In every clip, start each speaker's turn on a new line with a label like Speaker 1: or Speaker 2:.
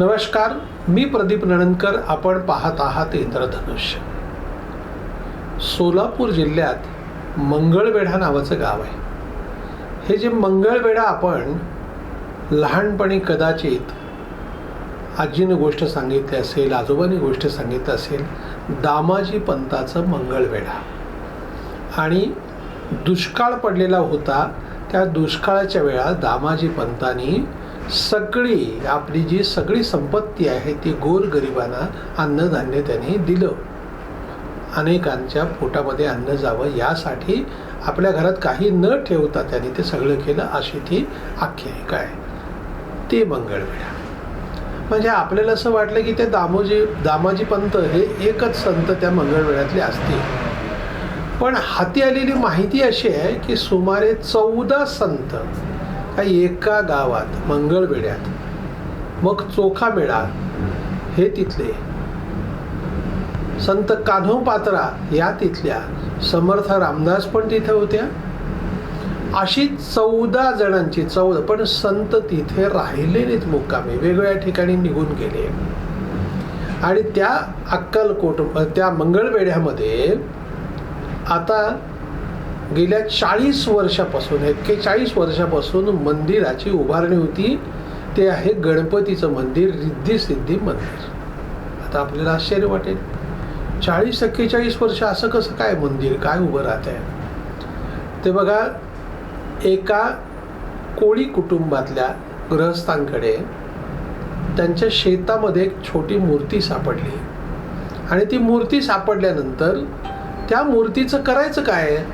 Speaker 1: नमस्कार मी प्रदीप नणनकर आपण पाहत आहात इंद्रधनुष्य सोलापूर जिल्ह्यात मंगळवेढा नावाचं गाव आहे. हे जे मंगळवेढा आपण लहानपणी कदाचित आजीनं गोष्ट सांगितली असेल आजोबांनी गोष्ट सांगितली असेल दामाजी पंताचं मंगळवेढा. आणि दुष्काळ पडलेला होता त्या दुष्काळाच्या वेळा दामाजी पंतांनी सगळी आपली जी सगळी संपत्ती आहे ती गोरगरिबांना अन्नधान्य त्यांनी दिलं. अनेकांच्या पोटामध्ये अन्न जावं यासाठी आपल्या घरात काही न ठेवता त्यांनी ते सगळं केलं अशी ती आख्यायिका आहे. ते मंगळवेढा म्हणजे आपल्याला असं वाटलं की ते दामोजी दामाजी पंत हे एकच संत त्या मंगळवेळातले असतील. पण हाती आलेली माहिती अशी आहे की सुमारे चौदा संत काही एका गावात मंगळवेढ्यात मग चोखामेळा हे तिथले. संत कान्होपात्रा या तिथल्या समर्थ रामदास पण तिथे होत्या. अशी चौदा जणांची चौदा पण संत तिथे राहिले नाहीत मुक्कामी. वेगवेगळ्या ठिकाणी निघून गेले. आणि त्या अक्कलकोट त्या मंगळवेढ्यामध्ये आता गेल्या चाळीस वर्षापासून एक्केचाळीस वर्षापासून मंदिराची उभारणी होती. ते आहे गणपतीचं मंदिर रिद्धिसिद्धी मंदिर. आता आपल्याला आश्चर्य वाटेल. चाळीस एक्केचाळीस वर्ष असं कसं काय मंदिर काय उभं राहत आहे? ते बघा एका कोळी कुटुंबातल्या गृहस्थांकडे त्यांच्या शेतामध्ये एक छोटी मूर्ती सापडली. आणि ती मूर्ती सापडल्यानंतर त्या मूर्तीचं करायचं काय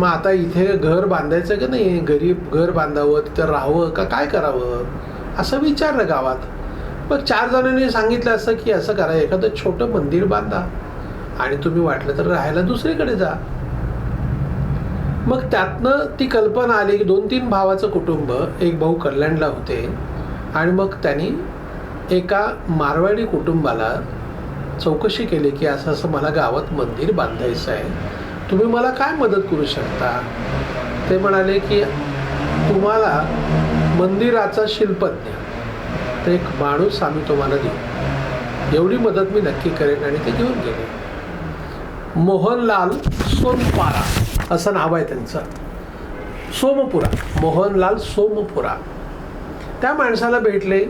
Speaker 1: मग आता इथे घर बांधायचं का नाही? गरीब घर बांधावं तिथं राहावं का? काय करावं? असं विचारलं गावात. मग चार जणांनी सांगितलं असं की असं करा एखादं छोटं मंदिर बांधा आणि तुम्ही वाटलं तर राहायला दुसरीकडे जा. मग त्यातनं ती कल्पना आली की दोन तीन भावाचं कुटुंब एक भाऊ कल्याणला होते आणि मग त्यांनी एका मारवाडी कुटुंबाला चौकशी केली की असं असं मला गावात मंदिर बांधायचं आहे. तुम्ही मला काय मदत करू शकता? ते म्हणाले की तुम्हाला मंदिराचा शिल्पज्ञ तर एक माणूस आम्ही तुम्हाला देऊ. एवढी मदत मी नक्की करेन आणि ते घेऊन गेले. मोहनलाल सोमपारा असं नाव आहे त्यांचं. सोमपुरा मोहनलाल सोमपुरा. त्या माणसाला भेटले.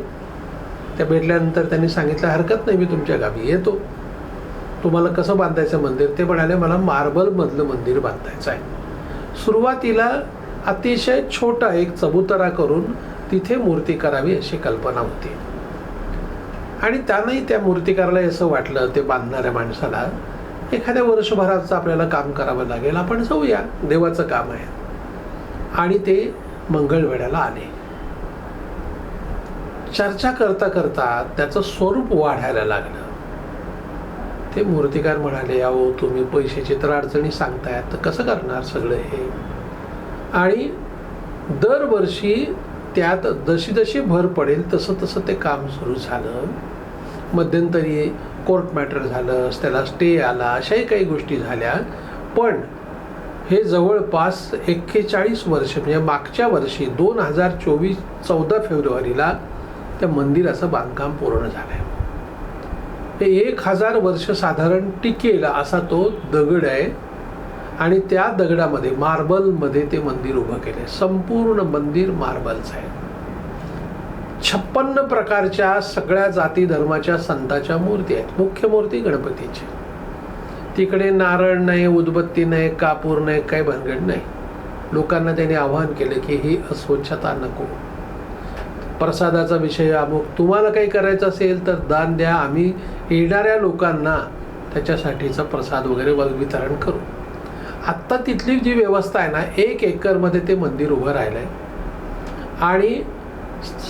Speaker 1: त्या भेटल्यानंतर त्यांनी सांगितलं हरकत नाही मी तुमच्या गावी येतो. तुम्हाला कसं बांधायचं मंदिर? ते म्हणाले मला मार्बलमधलं मंदिर बांधायचं आहे. सुरुवातीला अतिशय छोटा एक चबुतरा करून तिथे मूर्ती करावी अशी कल्पना होती. आणि त्यानंही त्या मूर्तिकाराला असं वाटलं ते बांधणाऱ्या माणसाला एखाद्या वर्षभराचं आपल्याला काम करावं लागेल आपण जाऊया देवाचं काम आहे. आणि ते मंगळवेढ्याला आले. चर्चा करता करता त्याचं स्वरूप वाढायला लागलं. ते मूर्तिकार म्हणाले अहो तुम्ही पैशाची तर अडचणी सांगतायत तर कसं करणार सगळं हे? आणि दरवर्षी त्यात जशी जशी भर पडेल तसं तसं ते काम सुरू झालं. मध्यंतरी कोर्ट मॅटर झालं त्याला स्टे आला अशाही काही गोष्टी झाल्या. पण हे जवळपास एक्केचाळीस वर्ष म्हणजे मागच्या वर्षी दोन हजार चोवीस चौदा फेब्रुवारीला त्या मंदिराचं बांधकाम पूर्ण झालं आहे ते एक हजार वर्ष साधारण टिकेल असा तो दगड आहे. आणि त्या दगडामध्ये मार्बलमध्ये ते मंदिर उभं केले संपूर्ण मंदिर मार्बलचं आहे छप्पन्न प्रकारच्या सगळ्या जाती धर्माच्या संतांच्या मूर्ती आहेत. मुख्य मूर्ती गणपतीची. तिकडे नारळ नाही उदबत्ती नाही कापूर नाही काही भानगड नाही. लोकांना त्यांनी आवाहन केलं की ही अस्वच्छता नको. प्रसादाचा विषय अमुक. तुम्हाला काही करायचं असेल तर दान द्या. आम्ही येणाऱ्या लोकांना त्याच्यासाठीचा प्रसाद वगैरे वितरण करू. आत्ता तिथली जी व्यवस्था आहे ना एक एकरमध्ये ते मंदिर उभं राहिलं आहे आणि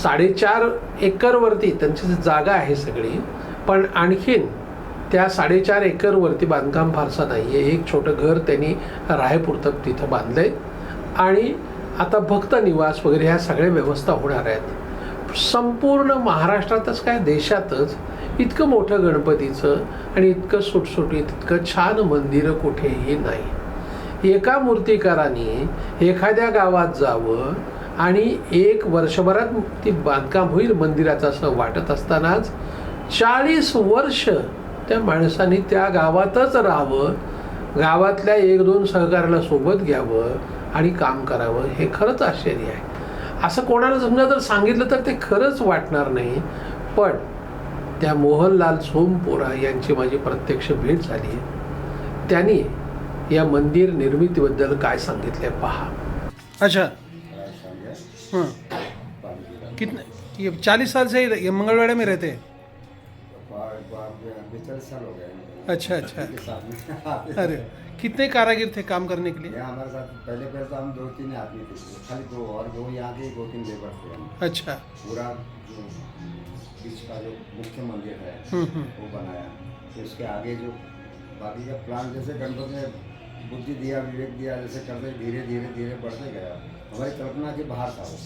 Speaker 1: साडेचार एकरवरती त्यांची जी जागा आहे सगळी. पण आणखीन त्या साडेचार एकरवरती बांधकाम फारसा नाही आहे एक छोटं घर त्यांनी राहेपुरतं तिथं बांधलं आहे आणि आता भक्त निवास वगैरे ह्या सगळ्या व्यवस्था होणार आहेत. संपूर्ण महाराष्ट्रातच काय देशातच इतकं मोठं गणपतीचं आणि इतकं सुटसुटीत इतकं छान मंदिरं कुठेही नाही. एका मूर्तिकाराने एखाद्या गावात जावं आणि एक वर्षभरात ती बांधकाम होईल मंदिराचं असं वाटत असतानाच चाळीस वर्ष त्या माणसाने त्या गावातच राहावं गावातल्या एक दोन सहकार्याला सोबत घ्यावं आणि काम करावं हे खरंच आश्चर्य आहे. असं कोणाला समजा जर सांगितलं तर ते खरंच वाटणार नाही. पण त्या मोहनलाल सोमपोरा यांची माझी प्रत्यक्ष भेट झाली त्यांनी या मंदिर निर्मितीबद्दल काय सांगितलंय पहा. अच्छा. हाँ. कितने ये चालीस साल से ही मंगलवाड़ा में रहते हैं?
Speaker 2: हो गए
Speaker 1: अच्छा अच्छा. अरे. कितने कारागिर थे काम करने के लिए?
Speaker 2: यहाँ हमारे साथ पहले पहले तो हम दो तीन आदमी थे खाली दो और दो यहाँ के दो तीन लेबर थे हम।
Speaker 1: अच्छा।
Speaker 2: पूरा जो बीच का जो मुख्य मंदिर है
Speaker 1: हम्म, हम्म।
Speaker 2: वो बनाया। फिर उसके आगे जो बाकी का प्लान जैसे गणपति ने बुद्धि दिया विवेक दिया जैसे करते धीरे धीरे धीरे बढ़ते गया। हमारी कल्पना के बाहर था वो।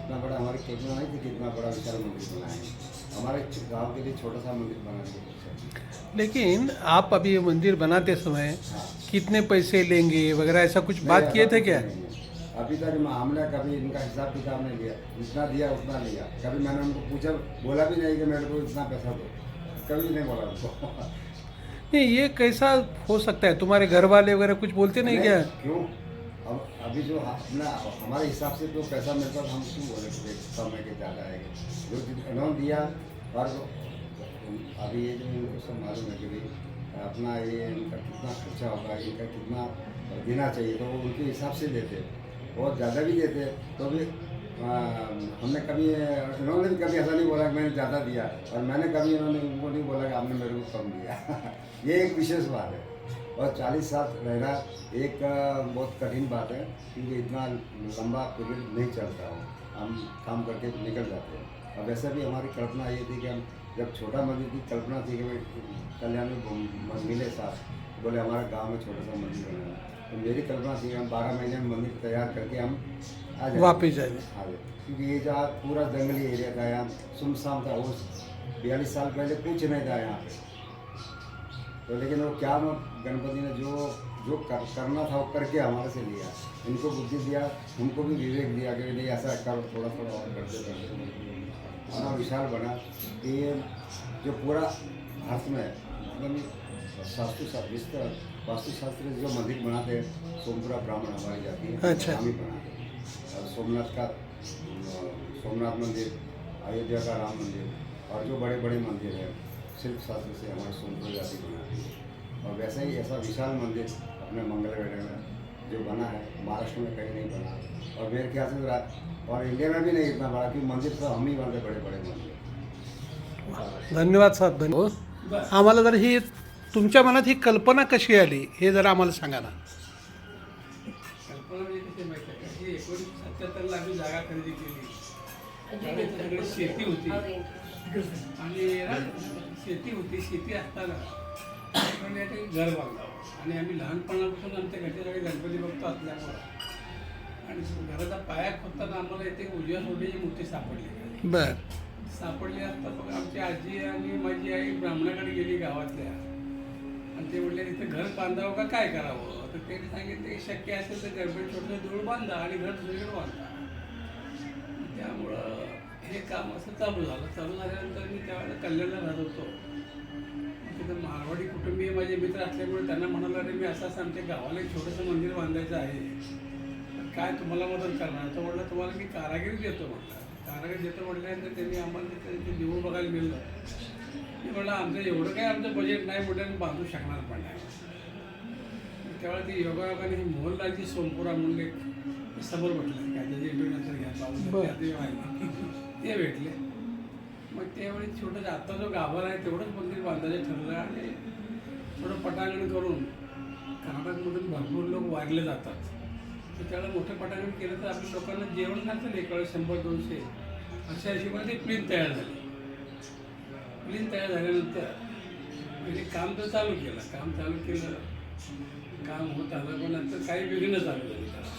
Speaker 2: इतना बड़ा हमारी कल्पना नहीं थी कि इतना बड़ा विशाल मंदिर बनाए। हमारे गाँव के लिए छोटा सा मंदिर बनाने
Speaker 1: लेकिन आप अभी ये मंदिर बनाते समय
Speaker 2: हाँ।
Speaker 1: कितने पैसे लेंगे वगैरह ऐसा कुछ बात किए थे क्या?
Speaker 2: अभी तक हमने कभी इनका हिसाब किताब नहीं लिया। जितना दिया उतना लिया। कभी मैंने उनको पूछा बोला भी नहीं कि मेरे को इतना पैसा दो। कभी नहीं बोला उनको।
Speaker 1: नहीं ये कैसा हो सकता है? तुम्हारे घर वाले वगैरह कुछ बोलते नहीं क्या?
Speaker 2: क्यों? अब अभी जो अपना हमारे हिसाब से जो पैसा मिलता हम क्यों बोले कि कम है ज़्यादा है? जो इन्होंने दिया और अभी ये जो मालूम है कि भाई अपना ये इनका कितना खर्चा होगा इनका कितना देना चाहिए तो वो उनके हिसाब से देते। और ज़्यादा भी देते तो भी आ, हमने कभी इन्होंने भी कभी ऐसा नहीं बोला कि मैंने ज़्यादा दिया और मैंने कभी इन्होंने उनको नहीं बोला कि आपने मेरे को कम दिया। ये एक विशेष बात है। और 40 साल रहना एक बहुत कठिन बात है क्योंकि इतना लंबा पीरियड नहीं चलता हो। हम काम करके निकल जाते हैं। और वैसे भी हमारी कल्पना ये थी कि हम जब छोटा मंदिर की कल्पना थी कि भाई कल्याण में मिले साथ बोले हमारे गाँव में छोटा सा मंदिर बनाना तो मेरी कल्पना थी कि हम बारह महीने में मंदिर तैयार करके हम आ जाए
Speaker 1: वापिस जाएँगे।
Speaker 2: हाँ जी। क्योंकि ये जहाँ पूरा जंगली एरिया था यहाँ सुनसान था उस बयालीस साल पहले कुछ नहीं था यहाँ। तो लेकिन वो क्या गणपति ने जो जो कर, करना था वो करके हमारे से लिया। इनको बुद्धि दिया हमको भी विवेक दिया कि नहीं ऐसा करो थोड़ा थोड़ा और करते इतना विशाल बना कि ये जो पूरा भारत में मतलब शास्त्र शास्त्र वास्तुशास्त्र जो मंदिर बनाते हैं सोमपुरा ब्राह्मण हमारी जाति है।
Speaker 1: अच्छा।
Speaker 2: हम ही बनाते हैं। और सोमनाथ का सोमनाथ मंदिर अयोध्या का राम मंदिर और जो बड़े बड़े मंदिर हैं शिल्प शास्त्र से हमारी सोमपुर जाति बनाती है। और वैसे ही ऐसा विशाल मंदिर अपने मंगलवेढ़े में जो बना है महाराष्ट्र में कहीं नहीं बना। और मेरे ख्याल से और इंडिया में भी नहीं इतना बड़ा क्योंकि मंदिर तो हम ही बनते बड़े बड़े मंदिर।
Speaker 1: धन्यवाद साहेब धन्यवाद। आम्हाला जर ही तुमच्या मनात ही कल्पना कशी आली हे जरा आम्हाला सांगा ना.
Speaker 3: कल्पना म्हणजे कशी माहिती आहे का? एकोणीसशे सत्याहत्तरला आम्ही जागा खरेदी केली. शेती होती. आणि शेती होती शेती असताना आपण या ठिकाणी घर बांधावं आणि आम्ही लहानपणापासून आमच्या घरच्या सगळे गणपती बघतो असल्यामुळं. आणि घराचा पाया खोदताना आम्हाला इथे उजव्या सोडण्याची मूर्ती सापडली.
Speaker 1: बर.
Speaker 3: सापडली असता मग आमची आजी आणि माझी आई ब्राह्मणाकडे गेली गावातल्या. आणि ते म्हणले तिथे घर बांधावं का? काय करावं? तर त्यांनी सांगितलं की शक्य असेल तर गणपती छोटं दूर बांधा आणि घर दुसरीकडे बांधा. त्यामुळं हे काम असं चालू झालं. चालू झाल्यानंतर मी त्यावेळेला कल्याणला राहत होतो. तिथं मारवाडी कुटुंबीय माझे मित्र असल्यामुळे त्यांना म्हणाला अरे मी असं असं आमच्या गावाला एक छोटंसं मंदिर बांधायचं आहे. काय तुम्हाला मदत करणार? तर म्हटलं तुम्हाला मी कारागीर देतो म्हटलं. कारागीर देतो म्हटल्यानंतर त्यांनी आम्हाला तिथे ते देऊळ बघायला मिळलं. मी म्हटलं आमचं एवढं काय आमचं बजेट नाही म्हटलं बांधू शकणार पण नाही. त्यावेळेला ते योगायोगाने हे मोहनलालजी सोमपुरा म्हणून एक समोर म्हटलं काय त्याचे नंतर घ्या ते भेटले. मग त्यावेळी छोटं आता जो गाभारा आहे तेवढंच मंदिर बांधायचं ठरलं आणि थोडं पटांगण करून कर्नाटकमधून भरपूर लोक वारले जातात. तर त्याला मोठं पटांगण केलं तर आपल्या लोकांना जेवण नसेल एक वेळेस शंभर दोनशे. अशा हिशोबाने ती प्लीन तयार झाली. प्लीन तयार झाल्यानंतर म्हणजे काम तर चालू केलं. काम चालू केलं. काम होत आलं पण नंतर काही विघ्न चालू झाली त्याला.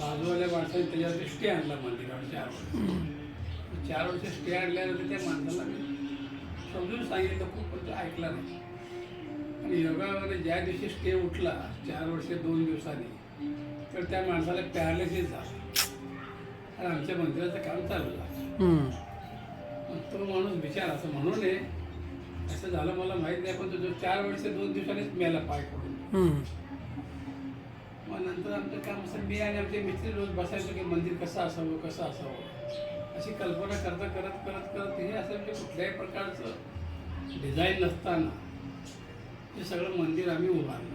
Speaker 3: बाजूवाल्या माणसाने त्याच्यावरती स्टे आणला मंदिरावरच्या आवड चार वर्ष स्टे आणल्यानंतर त्या माणसाला समजून सांगितलं खूप पण तो ऐकला नाही. आणि योगामध्ये ज्या दिवशी स्टे उठला चार वर्ष दोन दिवसांनी तर त्या माणसाला पॅरालिसिस झाला. आणि आमच्या मंदिराचं काम चालू झालं. तो माणूस बिचार असं म्हणून आहे असं झालं मला माहीत नाही पण तो जो चार वर्ष दोन दिवसांनीच मेला पाय पडून. मग नंतर आमचं काम असं मी आणि आमचे मित्र रोज बसायचो की मंदिर कसं असावं कसं असावं. अशी कल्पना करता करत करत करत हे असं म्हणजे कुठल्याही प्रकारचं डिझाईन नसताना हे सगळं मंदिर आम्ही उभारलं.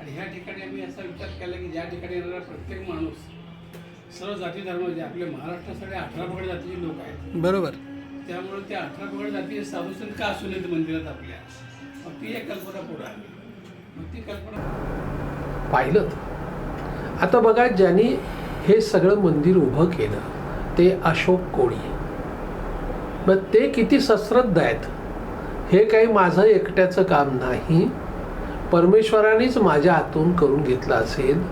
Speaker 3: आणि ह्या ठिकाणी आम्ही असा विचार केला की ज्या ठिकाणी येणारा प्रत्येक माणूस सर्व जाती धर्माचे आपले महाराष्ट्रासाठी अठरा पगड जातीचे लोक आहेत.
Speaker 1: बरोबर.
Speaker 3: त्यामुळे त्या अठरा पगड जातीचे साधूसंत का असू नयेत मंदिरात आपल्या? मग ती एक कल्पना पुढे आली. मग ती कल्पना
Speaker 1: पाहिलं आता बघा ज्यांनी हे सगळं मंदिर उभं केलं ते अशोक कोळी. मग ते किती सश्रद्ध आहेत? हे काही माझं एकट्याचं काम नाही. परमेश्वरानेच माझ्या हातून करून घेतलं असेल.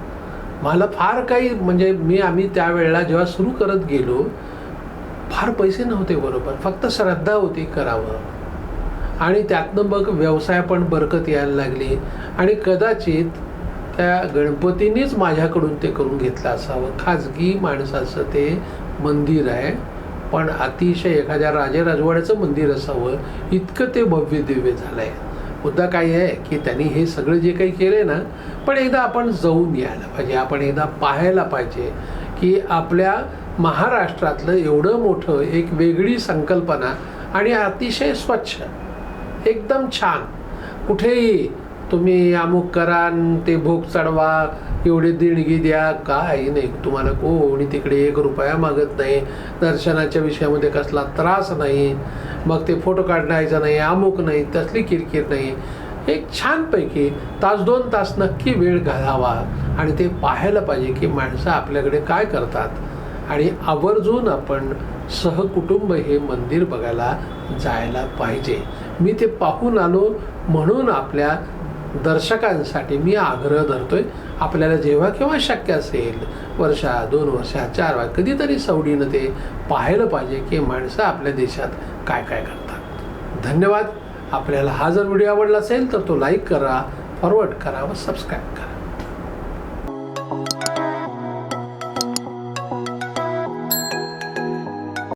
Speaker 1: मला फार काही म्हणजे मी आम्ही त्यावेळेला जेव्हा सुरू करत गेलो फार पैसे नव्हते बरोबर. फक्त श्रद्धा होती करावं. आणि त्यातनं मग व्यवसाय पण बरकत यायला लागली. आणि कदाचित त्या गणपतीनेच माझ्याकडून ते करून घेतलं असावं. खाजगी माणसाचं ते मंदिर आहे. पण अतिशय एखाद्या राजे राजवाड्याचं मंदिर असावं इतकं ते भव्य दिव्य झालं आहे मुद्दा काय आहे की त्यांनी हे सगळं जे काही केलं ना पण एकदा आपण जाऊन यायला पाहिजे. आपण एकदा पाहायला पाहिजे की आपल्या महाराष्ट्रातलं एवढं मोठं एक वेगळी संकल्पना आणि अतिशय स्वच्छ एकदम छान. कुठेही तुम्ही अमुक करा ते भोग चढवा एवढी देणगी द्या. काय नाही तुम्हाला कोणी तिकडे एक रुपया मागत नाही. दर्शनाच्या विषयामध्ये कसला त्रास नाही. मग ते फोटो काढण्याचा नाही अमुक नाही तसली किरकिर नाही. एक छानपैकी तास दोन तास नक्की वेळ घालावा. आणि ते पाहायला पाहिजे की माणसं आपल्याकडे काय करतात. आणि आवर्जून आपण सहकुटुंब हे मंदिर बघायला जायला पाहिजे. मी ते पाहून आलो म्हणून आपल्या दर्शकांसाठी मी आग्रह धरतोय आपल्याला जेव्हा केव्हा शक्य असेल वर्षा दोन वर्षा चार वर्ष कधीतरी सवडीनं ते पाहायला पाहिजे की माणसं आपल्या देशात काय काय करतात. धन्यवाद. आपल्याला हा जर व्हिडिओ आवडला असेल तर तो लाईक करा फॉरवर्ड करा व सबस्क्राईब करा.